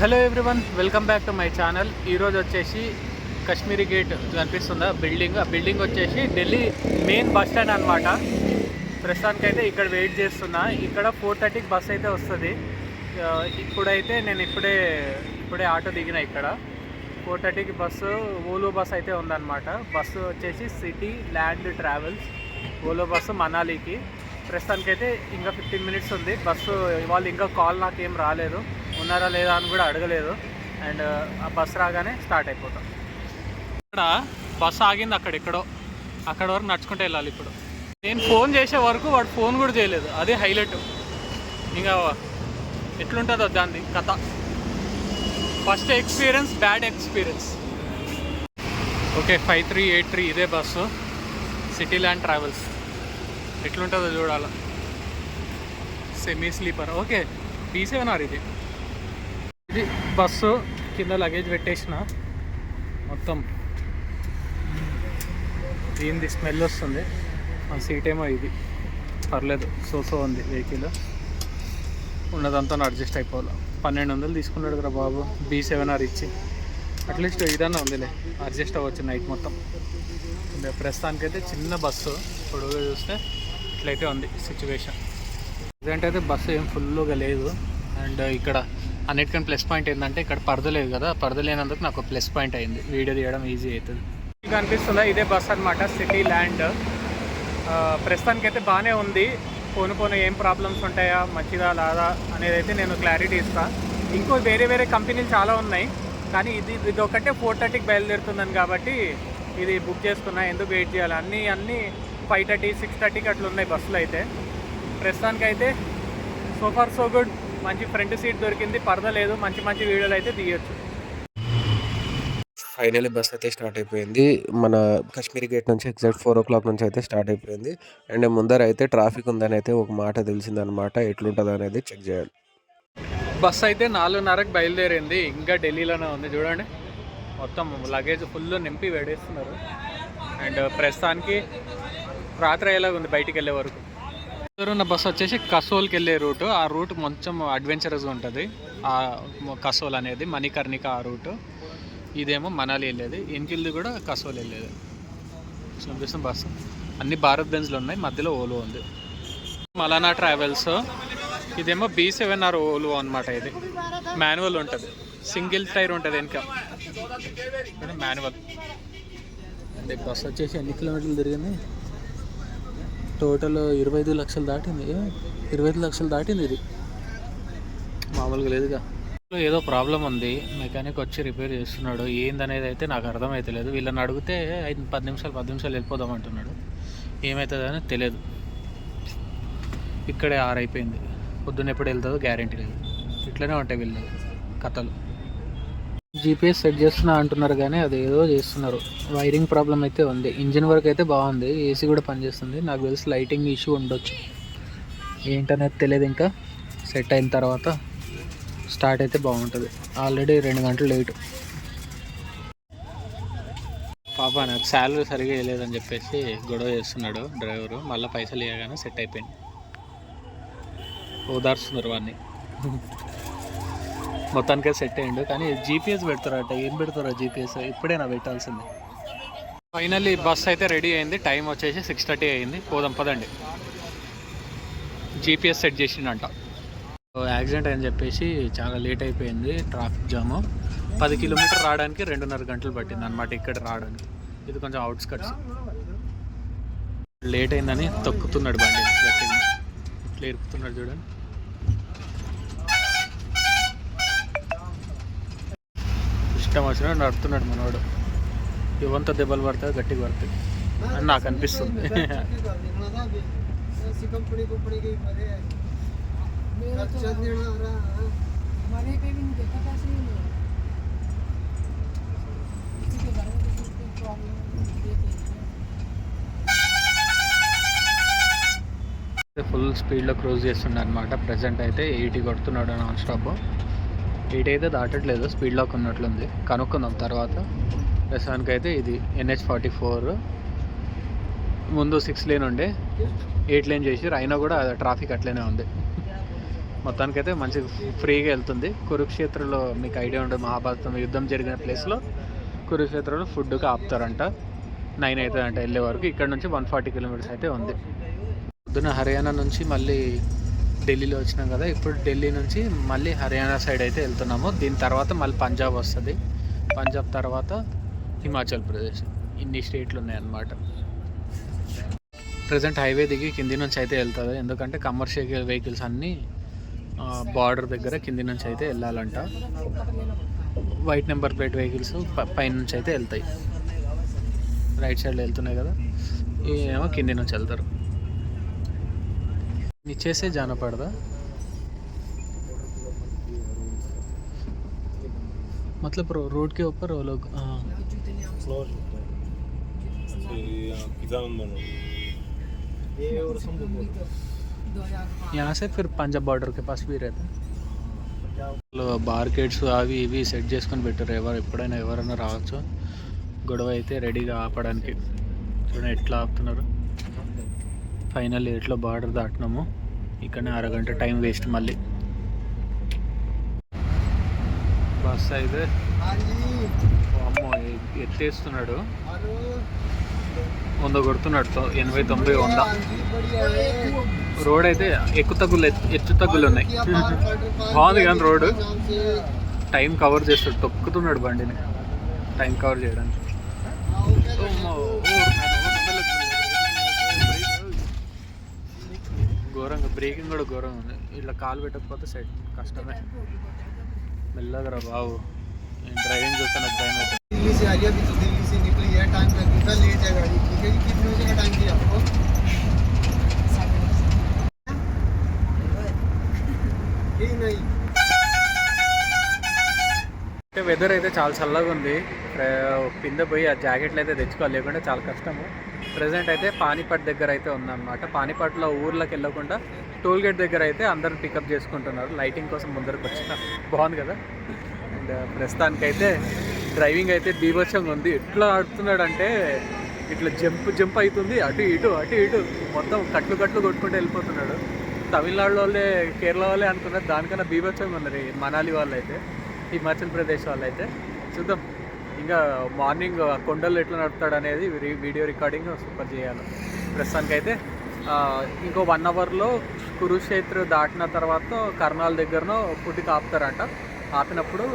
Hello everyone welcome back to my channel. ఈరోజు వచ్చేసి Kashmiri gate కనిపిస్తుందా? బిల్డింగ్. ఆ బిల్డింగ్ వచ్చేసి ఢిల్లీ మెయిన్ బస్ స్టాండ్ అనమాట ప్రస్తుతానికైతే ఇక్కడ వెయిట్ చేస్తున్నా. ఇక్కడ ఫోర్ థర్టీకి బస్ అయితే వస్తుంది. ఇప్పుడైతే నేను ఇప్పుడే ఇప్పుడే ఆటో దిగిన ఇక్కడ. ఫోర్ థర్టీకి బస్సు ఓలో బస్ అయితే ఉందన్నమాట. బస్సు వచ్చేసి city land travels. Volvo bus మనాలికి. ప్రస్తుతానికైతే ఇంకా ఫిఫ్టీన్ మినిట్స్ ఉంది. బస్సు వాళ్ళు ఇంకా కాల్ నాకు రాలేదు. ఉన్నారా లేదా అని కూడా అడగలేదు. అండ్ ఆ బస్ రాగానే స్టార్ట్ అయిపోతాం. ఇక్కడ బస్ ఆగింది అక్కడ ఎక్కడో. అక్కడ వరకు నడుచుకుంటూ వెళ్ళాలి ఇప్పుడు. నేను ఫోన్ చేసే వరకు వాడు ఫోన్ కూడా చేయలేదు. అదే హైలైట్. ఇంకా ఎట్లుంటుందో దాన్ని కథ. First experience bad experience. Okay five three eight three ఇదే బస్సు సిటీ ల్యాండ్ ట్రావెల్స్. ఎట్లుంటుందో చూడాలి. Semi sleeper okay B seven R ఇది. ఇది బస్సు కింద లగేజ్ పెట్టేసిన. మొత్తం. దీనిది స్మెల్ వస్తుంది. మన సీట్ ఏమో ఇది. పర్లేదు సో సో ఉంది వెహికల్ ఉన్నదంతా అడ్జస్ట్ అయిపోవాలి. పన్నెండు వందలు తీసుకున్నాడు కదా బాబు. బీ సెవెన్ ఆర్ ఇచ్చి. అట్లీస్ట్ ఇదన్నా ఉందిలే. అడ్జస్ట్ అవ్వచ్చు నైట్ మొత్తం. ప్రస్తుతానికైతే చిన్న బస్సు. పొడుగుగా చూస్తే ఇట్లయితే ఉంది సిచ్యువేషన్ ప్రజెంట్ అయితే బస్సు ఏం ఫుల్గా లేదు. అండ్ ఇక్కడ అన్నిటికన్నా ప్లస్ పాయింట్ ఏంటంటే ఇక్కడ పరదలేదు కదా పరదలేనందుకు నాకు ప్లస్ పాయింట్ అయింది. వీడియో తీయడం ఈజీ అవుతుంది. మీకు అనిపిస్తుందా? ఇదే బస్ అనమాట సిటీ ల్యాండ్ ప్రస్తుతానికి అయితే బాగానే ఉంది. పోను పోను ఏం ప్రాబ్లమ్స్ ఉంటాయా మంచిదా లాదా అనేది అయితే నేను క్లారిటీ ఇస్తాను ఇంకో వేరే వేరే కంపెనీలు చాలా ఉన్నాయి. కానీ ఇది ఇది ఒకటే ఫోర్ థర్టీకి బయలుదేరుతుందని కాబట్టి ఇది బుక్ చేసుకున్నా ఎందుకు వెయిట్ చేయాలి? అన్నీ అన్నీ ఫైవ్ థర్టీ సిక్స్ థర్టీకి అట్లా ఉన్నాయి బస్సులు అయితే. ప్రస్తుతానికి అయితే సో ఫార్ సో గుడ్ మంచి ఫ్రంట్ సీట్ దొరికింది పరద లేదు మంచి మంచి వీడియోలు అయితే తీయొచ్చు. ఫైనల్లీ బస్ అయితే స్టార్ట్ అయిపోయింది. మన కాశ్మీరీ గేట్ నుంచి ఎగ్జాక్ట్ ఫోర్ ఓ క్లాక్ నుంచి అయితే స్టార్ట్ అయిపోయింది. అండ్ ముందర అయితే ట్రాఫిక్ ఉందని అయితే ఒక మాట తెలిసిందనమాట ఎట్లుంటుంది అనేది చెక్ చేయాలి. బస్ అయితే నాలుగున్నరకు బయలుదేరింది. ఇంకా ఢిల్లీలోనే ఉంది. చూడండి. మొత్తం లగేజ్ ఫుల్ నింపి వేడేస్తున్నారు. అండ్ ప్రస్తుతానికి రాత్రి అయ్యేలాగా ఉంది బయటికి వెళ్ళే వరకు. ఉన్న బస్ వచ్చేసి కసోల్కి వెళ్ళే రూట్. ఆ రూట్ కొంచెం అడ్వెంచరస్గా ఉంటుంది. ఆ కసోల్ అనేది మణికర్ణిక ఆ రూట్. ఇదేమో మనాలి వెళ్ళేది. ఎన్కిల్ది కూడా కసోల్ వెళ్ళేది. చూపిస్తుంది బస్సు అన్ని భారత్ బెంజ్లు ఉన్నాయి. మధ్యలో ఓలో ఉంది. మలానా ట్రావెల్స్. ఇదేమో బీ సెవెన్ ఆర్ ఓలో అనమాట ఇది. మాన్యువల్ ఉంటుంది. సింగిల్ టైర్ ఉంటుంది వెనక. మాన్యువల్. అంటే బస్ వచ్చేసి ఎన్ని కిలోమీటర్లు తిరిగింది? టోటల్ ఇరవై ఐదు లక్షలు దాటింది. ఇరవై ఐదు లక్షలు దాటింది ఇది. మామూలుగా లేదుగా. ఏదో ప్రాబ్లం ఉంది. మెకానిక్ వచ్చి రిపేర్ చేస్తున్నాడు. ఏందనేది అయితే నాకు అర్థమైతలేదు. వీళ్ళని అడిగితే ఐదు పది నిమిషాలు పది నిమిషాలు వెళ్ళిపోదాం అంటున్నాడు. ఏమవుతుందని తెలియదు. ఇక్కడే ఆరైపోయింది. పొద్దున్న ఎప్పుడు వెళ్తుందో గ్యారంటీ లేదు. ఇట్లనే ఉంటాయి వీళ్ళు కథలు. జీపీఎస్ సెట్ చేస్తున్నా అంటున్నారు కానీ అది ఏదో చేస్తున్నారు. వైరింగ్ ప్రాబ్లం అయితే ఉంది. ఇంజిన్ వర్క్ అయితే బాగుంది. ఏసీ కూడా పనిచేస్తుంది. నాకు తెలిసి లైటింగ్ ఇష్యూ ఉండొచ్చు. ఏంటనేది తెలియదు ఇంకా. సెట్ అయిన తర్వాత స్టార్ట్ అయితే బాగుంటుంది. ఆల్రెడీ రెండు గంటలు లేటు పాప నాకు శాలరీ సరిగా వేయలేదని చెప్పేసి గొడవ చేస్తున్నాడు డ్రైవరు మళ్ళీ పైసలు ఇవ్వగానే సెట్ అయిపోయింది. ఓదార్స్తున్నారు వాడిని. మొత్తానికే సెట్ అయ్యిండు. కానీ జీపీఎస్ పెడతారట. ఏం పెడతారో జీపీఎస్ ఇప్పుడేనా పెట్టాల్సింది? ఫైనల్లీ బస్ అయితే రెడీ అయింది. టైం వచ్చేసి సిక్స్ థర్టీ అయింది. పోదాం పదండి. GPS set చేసిండంట. యాక్సిడెంట్ అని చెప్పేసి చాలా లేట్ అయిపోయింది. ట్రాఫిక్ జాము పది కిలోమీటర్ రావడానికి రెండున్నర గంటలు పట్టింది అనమాట ఇక్కడ రావడానికి. ఇది కొంచెం అవుట్స్కట్స్ లేట్ అయిందని తొక్కుతున్నాడు బండి. గట్టిగా. ఇట్లా ఇరుకుతున్నాడు చూడండి. ఇష్టం వచ్చినట్టు నడుతున్నాడు మనవాడు ఇవంతా దెబ్బలు పడతాయి గట్టిగా పడతాయి. అని నాకు అనిపిస్తుంది. ఫుల్ స్పీడ్లో క్రూజ్ చేస్తున్నాడు అనమాట ప్రజెంట్ అయితే ఎయిటీ కొడుతున్నాడు నాన్ స్టాప్. ఎయిట్ అయితే దాటట్లేదు స్పీడ్లోకి ఉన్నట్లుంది. కనుక్కుందాం తర్వాత. ప్రస్తుతానికి అయితే ఇది ఎన్హెచ్ ఫార్టీ ఫోర్. ముందు సిక్స్ లేన్ ఉండే ఎయిట్ లేన్ చేసారు అయినా కూడా ట్రాఫిక్ అట్లనే ఉంది. మొత్తానికైతే మంచి ఫ్రీగా వెళ్తుంది. కురుక్షేత్రలో మీకు ఐడియా ఉండదు మహాభారతం యుద్ధం జరిగిన ప్లేస్లో కురుక్షేత్రలో ఫుడ్కి ఆపుతారంట. నైన్ అవుతుందంట వెళ్ళే వరకు. ఇక్కడ నుంచి వన్ ఫార్టీ కిలోమీటర్స్ అయితే ఉంది. పొద్దున హర్యానా నుంచి మళ్ళీ ఢిల్లీలో వచ్చినాం కదా ఇప్పుడు ఢిల్లీ నుంచి మళ్ళీ హర్యానా సైడ్ అయితే వెళ్తున్నాము. దీని తర్వాత మళ్ళీ పంజాబ్ వస్తుంది. పంజాబ్ తర్వాత హిమాచల్ ప్రదేశ్. ఇన్ని స్టేట్లు ఉన్నాయన్నమాట. ప్రజెంట్ హైవే దిగి కింది నుంచి అయితే వెళ్తుంది ఎందుకంటే కమర్షియల్ వెహికల్స్ అన్నీ బార్డర్ దగ్గర కింది నుంచి అయితే వెళ్ళాలంట. వైట్ నెంబర్ ప్లేట్ వెహికల్స్ పైన నుంచి అయితే వెళ్తాయి. రైట్ సైడ్ వెళ్తున్నాయి కదా. ఏమో కింది నుంచి వెళ్తారు. नीचे से जाना पड़ता मतलब रो, रोड के ऊपर वो लोग हाँ फ्लोर होता है ऐसे यहाँ किसान बनो ये और समझो दो हजार यहाँ से फिर పంజాబ్ బార్డర్ के पास भी रहता బార్కెట్స్ అవి ఇవి సెట్ చేసుకొని పెట్టారు ఎవరు ఎప్పుడైనా ఎవరైనా రావచ్చు గొడవ అయితే రెడీగా ఆపడానికి చూడండి ఎట్లా ఆపుతున్నారు ఫైనల్ ఎట్లా బార్డర్ దాటినాము ఇక్కడనే అరగంట టైం వేస్ట్ మళ్ళీ. బస్ అయితే అమ్మో ఎత్తేస్తున్నాడు. వంద కొడుతున్నాడు ఎనభై తొంభై వంద. రోడ్ అయితే ఎక్కు తగ్గులు ఎత్తు తగ్గులు ఉన్నాయి. బాగుంది కానీ రోడ్. టైం కవర్ చేస్తాడు తొక్కుతున్నాడు బండిని. టైం కవర్ చేయడానికి. ఘోరంగా బ్రేకింగ్ కూడా ఘోరంగా ఉంది ఇట్లా కాలు పెట్టకపోతే సెట్ కష్టమే మెల్లగా రా బాబు నేను డ్రైవింగ్ చూస్తే నాకు భయం అవుతుంది दिल्ली से आई है अभी तो दिल्ली से निकली है टाइम लगेगा लेट है गाड़ी ठीक है जी कितने बजे का टाइम दिया आपको ही नहीं అంటే వెదర్ అయితే చాలా చల్లగా ఉంది ప్ర- కింద పోయి ఆ జాకెట్లు అయితే తెచ్చుకోవాలి లేకుంటే చాలా కష్టము ప్రజెంట్ అయితే పానీపట్ దగ్గర అయితే ఉందన్నమాట. పానీపట్లో ఊర్లోకి వెళ్ళకుండా టోల్ గేట్ దగ్గర అయితే అందరిని పికప్ చేసుకుంటున్నారు. లైటింగ్ కోసం ముందరకు వచ్చిన బాగుంది కదా? అండ్ ప్రస్తుతానికైతే డ్రైవింగ్ అయితే బీభత్సంగా ఉంది. ఎట్లా ఆడుతున్నాడు అంటే ఇట్లా జంప్ జంప్ అవుతుంది. అటు ఇటు అటు ఇటు. మొత్తం కట్లు కట్లు కొట్టుకుంటూ వెళ్ళిపోతున్నాడు. తమిళనాడు వాళ్ళే కేరళ వాళ్ళే అనుకున్నారు. దానికన్నా బీభత్సంగా ఉన్నారు మనాలి వాళ్ళు అయితే హిమాచల్ ప్రదేశ్ వాళ్ళు అయితే చూద్దాం. ఇంకా మార్నింగ్ కొండలు ఎట్లా నడుపుతాడు అనేది వీడియో రికార్డింగ్ సూపర్ చేయాలి. ప్రస్తుతానికైతే అయితే ఇంకో వన్ అవర్లో కురుక్షేత్ర దాటిన తర్వాత కర్నాల్ దగ్గరనో ఫుడ్కి ఆపుతారంట ఆపినప్పుడు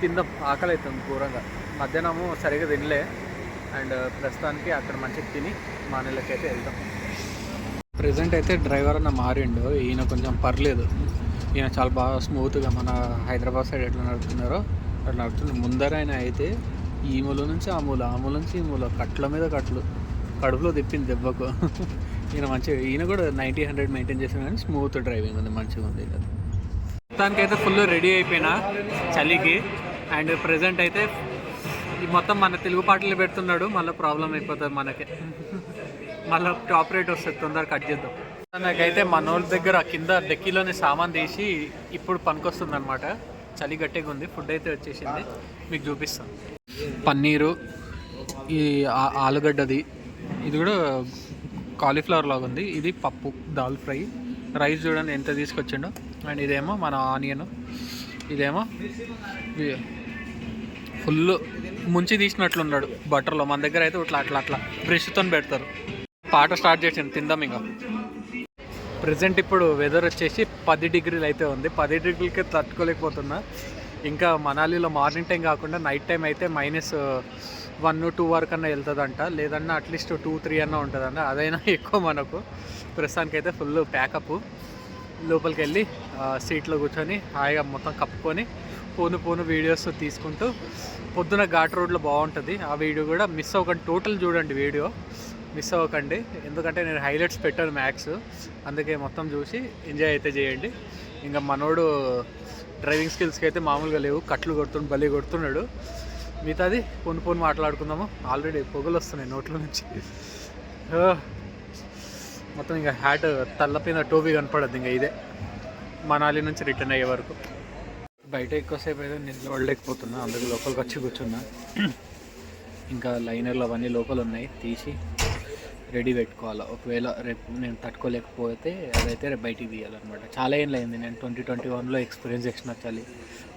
తిందాం ఆకలి అవుతుంది ఘోరంగా. మధ్యాహ్నము సరిగా తినలే. అండ్ ప్రస్తుతానికి అక్కడ మంచిగా తిని మా నెలకైతే వెళ్దాం ప్రజెంట్ అయితే డ్రైవర్ అన్న మారిండు. ఈయన కొంచెం పర్లేదు. ఈయన చాలా బాగా స్మూత్గా మన హైదరాబాద్ సైడ్ ఎట్లా నడుపుతున్నారో అట్లా నడుపుతుంది ముందర ఆయన అయితే ఈ మూల నుంచి ఆ మూల ఆ మూల నుంచి ఈ మూల కట్ల మీద కట్లు. కడుపులో తిప్పింది దెబ్బకు. ఈయన మంచిగా ఈయన కూడా నైంటీ హండ్రెడ్ మెయింటైన్ చేసిన కానీ స్మూత్ డ్రైవింగ్ ఉంది మంచిగా ఉంది ఇలా మొత్తానికైతే ఫుల్ రెడీ అయిపోయినా చలికి. అండ్ ప్రజెంట్ అయితే ఈ మొత్తం మన తెలుగు పాటలు పెడుతున్నాడు మళ్ళీ ప్రాబ్లం అయిపోతుంది మనకి. మళ్ళీ టాప్ రేట్ వస్తుంది తొందరగా కట్ చేద్దాం. నాకైతే మన వాళ్ళ దగ్గర కింద డెక్కీలోని సామాన్ తీసి ఇప్పుడు పనికొస్తుంది అనమాట చలి గట్టిగా ఉంది ఫుడ్ అయితే వచ్చేసింది. మీకు చూపిస్తాను. పన్నీరు ఈ ఆలుగడ్డది ఇది కూడా కాలీఫ్లవర్ లాగా ఉంది. ఇది పప్పు దాల్ ఫ్రై. రైస్ చూడండి ఎంత తీసుకొచ్చిండో. అండ్ ఇదేమో మన ఆనియన్. ఇదేమో ఫుల్ ముంచి తీసినట్లున్నాడు బటర్లో. మన దగ్గర అయితే ఇట్లా అట్లా అట్లా బ్రష్తో పెడతారు. పాట స్టార్ట్ చేసింది తిందాం ఇంకా. ప్రజెంట్ ఇప్పుడు వెదర్ వచ్చేసి పది డిగ్రీలు అయితే ఉంది. పది డిగ్రీలకి తట్టుకోలేకపోతున్నా. ఇంకా మనాలిలో మార్నింగ్ టైం కాకుండా నైట్ టైం అయితే మైనస్ వన్ uh, టూ వరకు అన్న వెళ్తుందంట. లేదన్నా అట్లీస్ట్ టూ త్రీ అన్న ఉంటుందంట. అదైనా ఎక్కువ మనకు. ప్రస్తుతానికి అయితే ఫుల్ ప్యాకప్ లోపలికి వెళ్ళి సీట్లో uh, కూర్చొని హాయిగా మొత్తం కప్పుకొని పోను పోను వీడియోస్ తీసుకుంటూ పొద్దున ఘాట్ రోడ్లో బాగుంటుంది. ఆ వీడియో కూడా మిస్ అవ్వకండి. టోటల్ చూడండి వీడియో మిస్ అవ్వకండి. ఎందుకంటే నేను హైలైట్స్ పెట్టాను మ్యాక్స్. అందుకే మొత్తం చూసి ఎంజాయ్ అయితే చేయండి. ఇంకా మనోడు డ్రైవింగ్ స్కిల్స్కి అయితే మామూలుగా లేవు. కట్లు కొడుతుండు బలి కొడుతున్నాడు. మిగతాది పొను పొను మాట్లాడుకుందాము. ఆల్రెడీ పొగలు వస్తున్నాయి నోట్ల నుంచి. మొత్తం ఇంకా హ్యాట్ తల్లపైన టోపీ కనపడద్దు ఇంకా ఇదే. మనాలి నుంచి రిటర్న్ అయ్యే వరకు. బయట ఎక్కువసేపు అయితే నిలబడలేకపోతున్నా. అందుకు లోపలికి వచ్చి కూర్చున్నా. ఇంకా లైనర్లు అవన్నీ లోపల ఉన్నాయి తీసి రెడీ పెట్టుకోవాలి? ఒకవేళ రేపు నేను తట్టుకోలేకపోతే అదైతే రేపు బయటికి తీయాలన్నమాట. చాలా ఏం అయింది నేను ట్వంటీ ట్వంటీ వన్లో ఎక్స్పీరియన్స్ చేసిన చలి.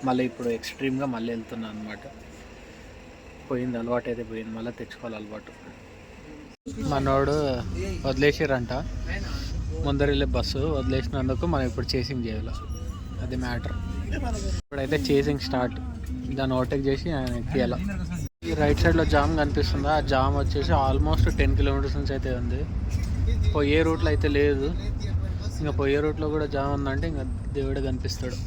మళ్ళీ ఇప్పుడు ఎక్స్ట్రీమ్గా మళ్ళీ వెళ్తున్నాను అనమాట పోయింది అలవాటు అయితే పోయింది. మళ్ళీ తెచ్చుకోవాలి అలవాటు. మనోడు వదిలేసారంట. ముందర వెళ్ళే బస్సు వదిలేసినందుకు మనం ఇప్పుడు చేసింగ్ చేయాలి? అది మ్యాటర్. ఇప్పుడైతే చేసింగ్ స్టార్ట్. దాన్ని ఓవర్టేక్ చేసి ఆయన ఎక్కియాల ఈ రైట్ సైడ్లో జామ్ కనిపిస్తుందా? ఆ జామ్ వచ్చేసి ఆల్మోస్ట్ టెన్ కిలోమీటర్స్ నుంచి అయితే ఉంది. పోయే రూట్లో అయితే లేదు. ఇంకా పోయే రూట్లో కూడా జామ్ ఉందంటే ఇంకా దేవుడు కనిపిస్తాడు.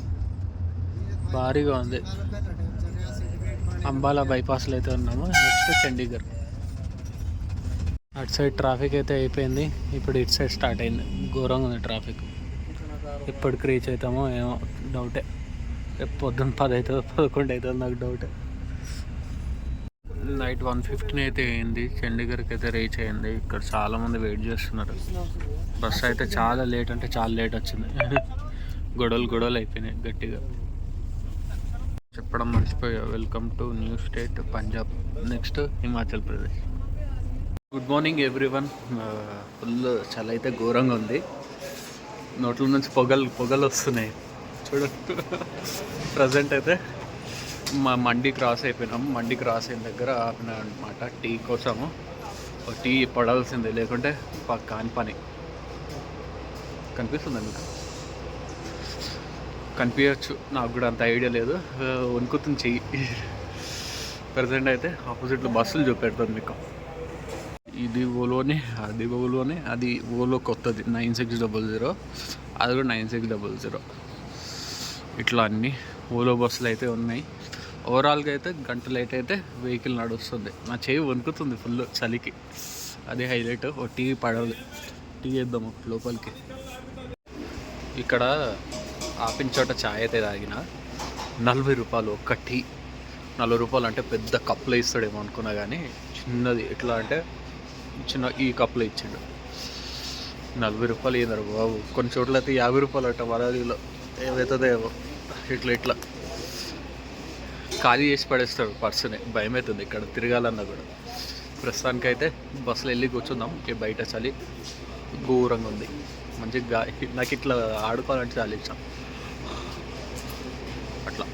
భారీగా ఉంది. అంబాలా బైపాస్లో అయితే ఉన్నాము. నెక్స్ట్ చండీగఢ్ అటు సైడ్ ట్రాఫిక్ అయితే అయిపోయింది. ఇప్పుడు ఇటు సైడ్ స్టార్ట్ అయింది. ఘోరంగా ఉంది ట్రాఫిక్ ఎప్పటికి రీచ్ అవుతామో ఏమో డౌటే రేపు పొద్దున్న పది అవుతుందో పదకొండు అవుతుందో నాకు డౌటే నైట్ వన్ ఫిఫ్టీన్ అయితే అయింది. చండీగఢ్కి అయితే రీచ్ అయింది. ఇక్కడ చాలా మంది వెయిట్ చేస్తున్నారు. బస్ అయితే చాలా లేట్ అంటే చాలా లేట్ వచ్చింది. గొడవలు గొడవలు అయిపోయినాయి గట్టిగా. చెప్పడం మర్చిపోయా. Welcome to new state Punjab next Himachal Pradesh good morning everyone full చలి అయితే ఘోరంగా ఉంది. నోట్ల నుంచి పొగలు పొగలు వస్తున్నాయి. చూడండి ప్రజెంట్ అయితే. మండి క్రాస్ అయిపోయినాం. మండి క్రాస్ అయిన దగ్గర ఆపిన అనమాట టీ కోసము. ఒక టీ పడాల్సిందే లేకుంటే కాని పని. కనిపిస్తుందా మీకు? కనిపించచ్చు నాకు కూడా అంత ఐడియా లేదు. వణుకుతుంది చెయ్యి. ప్రజెంట్ అయితే ఆపోజిట్లో బస్సులు చూపెడుతుంది మీకు. ఇది ఓలోనే అది ఓలోనే అది ఓలో కొత్తది. Nine six double zero. అది కూడా నైన్ సిక్స్ డబల్ జీరో. ఇట్లా అన్నీ ఓలో బస్సులు అయితే ఉన్నాయి. ఓవరాల్గా అయితే గంట లేట్ అయితే వెహికల్ నడుస్తుంది. నా చేయి వణుకుతుంది ఫుల్ చలికి. అది హైలైట్. ఓ టీ పడదు టీ వేద్దాము లోపలికి. ఇక్కడ ఆపిన చోట ఛాయ్ అయితే తాగిన. నలభై రూపాయలు ఒక్క టీ. నలభై రూపాయలు అంటే పెద్ద కప్పులో ఇస్తాడేమో అనుకున్నా కానీ చిన్నది ఎట్లా అంటే చిన్న ఈ కప్పులో ఇచ్చిండు. నలభై రూపాయలు ఏందరు బాబు. కొన్ని చోట్ల అయితే యాభై రూపాయలు అంట వరదిలో. ఏమవుతుందో ఏమో. ఇట్లా ఇట్లా. ఖాళీ చేసి పడేస్తాడు పర్సనే. భయం అవుతుంది ఇక్కడ తిరగాలన్నా కూడా. ప్రస్తుతానికైతే బస్సులో వెళ్ళి కూర్చుందాం. ఈ బయట చలి ఘోరంగా ఉంది. మంచిగా నాకు ఇట్లా ఆడుకోవాలంటే చాలా ఇష్టం అట్లా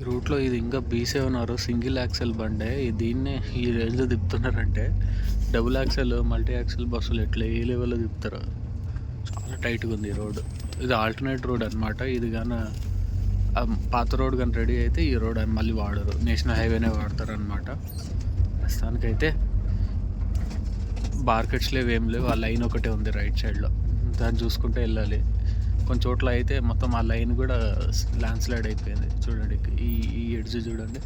ఈ రూట్లో ఇది ఇంకా బీ సెవెన్ సింగిల్ యాక్సెల్ బండే. దీన్నే ఈ రేంజ్లో తిప్పుతున్నారంటే డబుల్ యాక్సెల్ మల్టీ యాక్సెల్ బస్సులు ఎట్లా ఏ లెవెల్లో తిప్పుతారు. చాలా టైట్గా ఉంది ఈ రోడ్. ఇది ఆల్టర్నేట్ రోడ్ అనమాట ఇది కానీ పాత రోడ్ కానీ రెడీ అయితే ఈ రోడ్ అని మళ్ళీ వాడరు. నేషనల్ హైవేనే వాడతారు అనమాట ప్రస్తుతానికైతే మార్కెట్స్ లేవు ఏం లేవు. ఆ లైన్ ఒకటే ఉంది రైట్ సైడ్లో. దాన్ని చూసుకుంటే వెళ్ళాలి. కొన్ని చోట్ల అయితే మొత్తం ఆ లైన్ కూడా ల్యాండ్ స్లైడ్ అయిపోయింది. చూడండి ఈ ఈ ఎడ్జ్ చూడండి.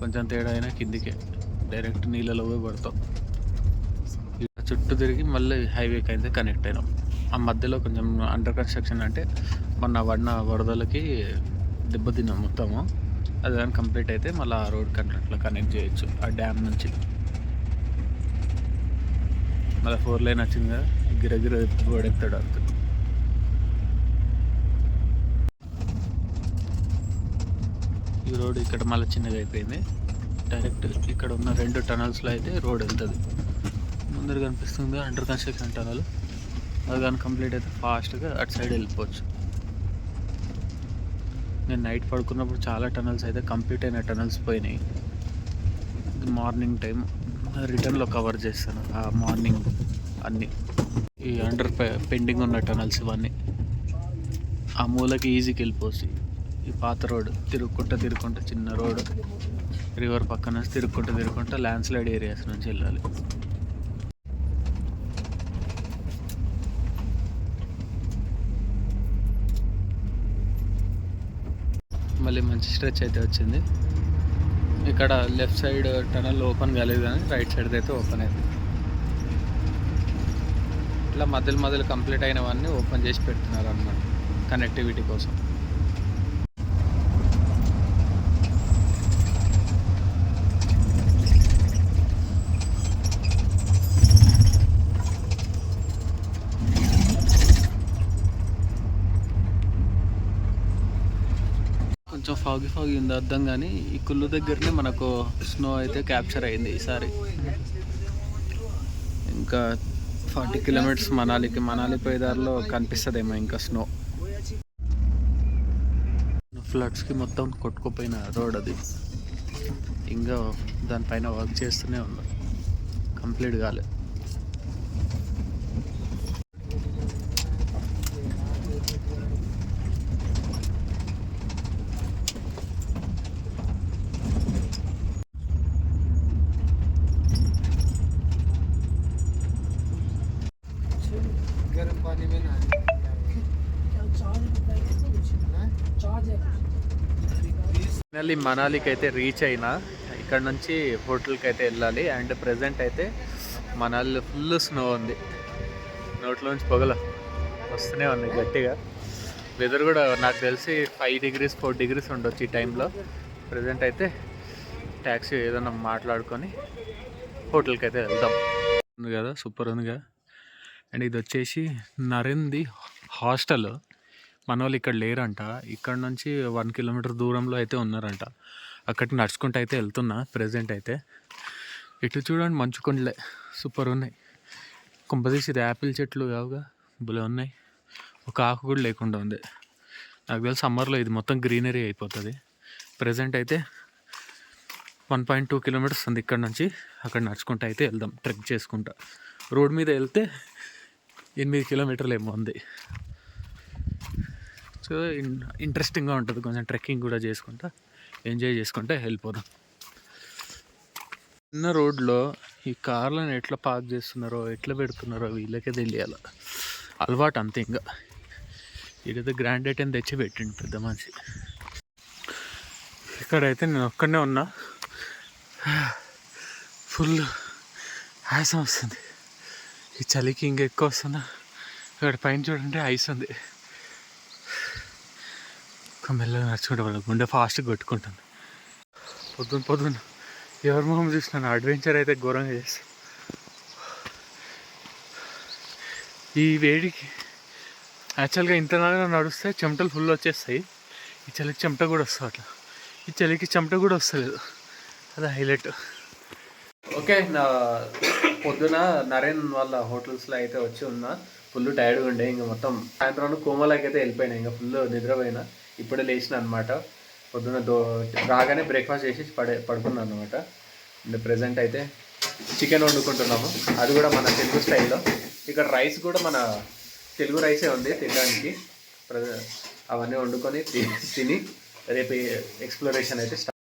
కొంచెం తేడా అయినా కిందికే. డైరెక్ట్ నీళ్ళలో పోయి పడతాం. ఇలా చుట్టూ తిరిగి మళ్ళీ హైవేకి అయితే కనెక్ట్ అయినాం. ఆ మధ్యలో కొంచెం అండర్ కన్స్ట్రక్షన్ అంటే మొన్న పడిన వరదలకి దెబ్బతిన్నాం మొత్తము. అది కానీ కంప్లీట్ అయితే మళ్ళీ ఆ రోడ్ అట్లా కనెక్ట్ చేయొచ్చు ఆ డ్యామ్ నుంచి. మళ్ళీ ఫోర్ లైన్ వచ్చింది కదా గిరగిర గోడెత్తాడు అంతే ఈ రోడ్ ఇక్కడ మళ్ళీ చిన్నగా అయిపోయింది. డైరెక్ట్ ఇక్కడ ఉన్న రెండు టనల్స్లో అయితే రోడ్ వెళ్తుంది. ముందర కనిపిస్తుంది అండర్ కన్స్ట్రక్షన్ టనల్ అది కానీ కంప్లీట్ అయితే ఫాస్ట్గా అటు సైడ్ వెళ్ళిపోవచ్చు. నేను నైట్ పడుకున్నప్పుడు చాలా టనల్స్ అయితే కంప్లీట్ అయిన టనల్స్ పోయినాయి. మార్నింగ్ టైం రిటర్న్లో కవర్ చేస్తాను ఆ మార్నింగ్ అన్నీ. ఈ అండర్ పెండింగ్ ఉన్న టనల్స్ ఇవన్నీ. ఆ మూలకి ఈజీకి వెళ్ళిపోవచ్చు. ఈ పాత రోడ్ తిరుగుకుంటా తిరుగుకుంటా చిన్న రోడ్. రివర్ పక్కన నుంచి తిరుగుకుంటా తిరుగుకుంటా ల్యాండ్ స్లైడ్ ఏరియాస్ నుంచి వెళ్ళాలి. మళ్ళీ మంచి స్ట్రెచ్ అయితే వచ్చింది. ఇక్కడ లెఫ్ట్ సైడ్ టనల్ ఓపెన్ కాలేదు కానీ రైట్ సైడ్ అయితే ఓపెన్ అయింది. ఇట్లా మధ్యలో మధ్యలో కంప్లీట్ అయినవన్నీ ఓపెన్ చేసి పెడుతున్నారు అన్నమాట కనెక్టివిటీ కోసం. కొంచెం అర్థం కానీ ఈ కుళ్ళు దగ్గరనే మనకు స్నో అయితే క్యాప్చర్ అయింది ఈసారి. ఇంకా ఫార్టీ కిలోమీటర్స్ మనాలికి మనాలి పోయే కనిపిస్తుంది కనిపిస్తుందేమో ఇంకా స్నో ఫ్లడ్స్కి మొత్తం కొట్టుకుపోయిన రోడ్ అది. ఇంకా దానిపైన వర్క్ చేస్తూనే ఉంది. కంప్లీట్ కాలేదు गर्म पानी में नहाने चार्ज है ఫైనల్లీ మనాలికి అయితే రీచ్ అయినా ఇక్కడ నుంచి హోటల్కి అయితే వెళ్ళాలి అండ్ ప్రజెంట్ అయితే మనాలిలో ఫుల్ స్నో ఉంది నోట్లోంచి పొగలు వస్తూనే ఉన్నాయి గట్టిగా వెదర్ కూడా నాకు తెలిసి ఫైవ్ డిగ్రీస్ ఫోర్ డిగ్రీస్ ఉండొచ్చు ఈ టైంలో ప్రజెంట్ అయితే ట్యాక్సీ ఏదైనా మాట్లాడుకొని హోటల్కి అయితే వెళ్దాం ఉంది కదా సూపర్ ఉంది కదా అండ్ ఇది వచ్చేసి నరేంది హాస్టల్. మన వాళ్ళు ఇక్కడ లేరంట. ఇక్కడ నుంచి వన్ కిలోమీటర్ దూరంలో అయితే ఉన్నారంట. అక్కడికి నడుచుకుంటూ అయితే వెళ్తున్నా ప్రజెంట్ అయితే. ఇటు చూడండి మంచు కొండలే. సూపర్ ఉన్నాయి. కుంపదీసి ఇది యాపిల్ చెట్లు కావుగా భలే ఉన్నాయి. ఒక ఆకు కూడా లేకుండా ఉంది. నాకు తెలిసి సమ్మర్లో ఇది మొత్తం గ్రీనరీ అయిపోతుంది. ప్రజెంట్ అయితే వన్ పాయింట్ టూ కిలోమీటర్స్ ఉంది ఇక్కడ నుంచి. అక్కడ నడుచుకుంటూ అయితే వెళ్దాం ట్రెక్ చేసుకుంటా. రోడ్ మీద వెళ్తే ఎనిమిది కిలోమీటర్లు ఏమో ఉంది. సో ఇన్ ఇంట్రెస్టింగ్గా ఉంటుంది కొంచెం ట్రెక్కింగ్ కూడా చేసుకుంటా. ఎంజాయ్ చేసుకుంటే వెళ్ళిపోదాం. చిన్న రోడ్లో ఈ కార్లను ఎట్లా పార్క్ చేస్తున్నారో ఎట్లా పెడుతున్నారో వీళ్ళకే తెలియాలి. అలవాటు అంతే ఇంకా. ఇదైతే గ్రాండ్ ఐటెన్ తెచ్చి పెట్టిండు పెద్ద మనిషి. ఇక్కడైతే నేను ఒక్కడనే ఉన్నా. ఫుల్ ఆయాసం వస్తుంది ఈ చలికి ఇంకా ఎక్కువ వస్తున్నా. ఇక్కడ పైన చూడండి ఐస్ ఉంది. ఒక మెల్లగా నడుచుకుంటే వాళ్ళ గుండె ఫాస్ట్గా కొట్టుకుంటుంది. పొద్దున్న పొద్దున్న ఎవరి మొహం చూసినాను అడ్వెంచర్ అయితే ఘోరంగా చేస్తాను ఈ వేడికి యాక్చువల్గా ఇంత నడిస్తే చెమటలు ఫుల్ వచ్చేస్తాయి. ఈ చలికి చెమట కూడా వస్తుంది అట్లా. ఈ చలికి చెమట కూడా వస్తలేదు. అది హైలైట్ ఓకే నా పొద్దున నరేన్ వాళ్ళ హోటల్స్లో అయితే వచ్చి ఉన్నా. ఫుల్ టైర్డ్గా ఉండే. ఇంకా మొత్తం సాయంత్రం కోమలకి అయితే వెళ్ళిపోయినా. ఇంకా ఫుల్ నిద్రపోయినా. ఇప్పుడే లేచిన అనమాట పొద్దున దో రాగానే బ్రేక్ఫాస్ట్ చేసి పడే పడుకున్నాను అనమాట అండ్ ప్రజెంట్ అయితే చికెన్ వండుకుంటున్నాము. అది కూడా మన తెలుగు స్టైల్లో. ఇక్కడ రైస్ కూడా మన తెలుగు రైసే ఉంది తినడానికి. అవన్నీ వండుకొని తిని రేపు ఎక్స్ప్లోరేషన్ అయితే స్టార్ట్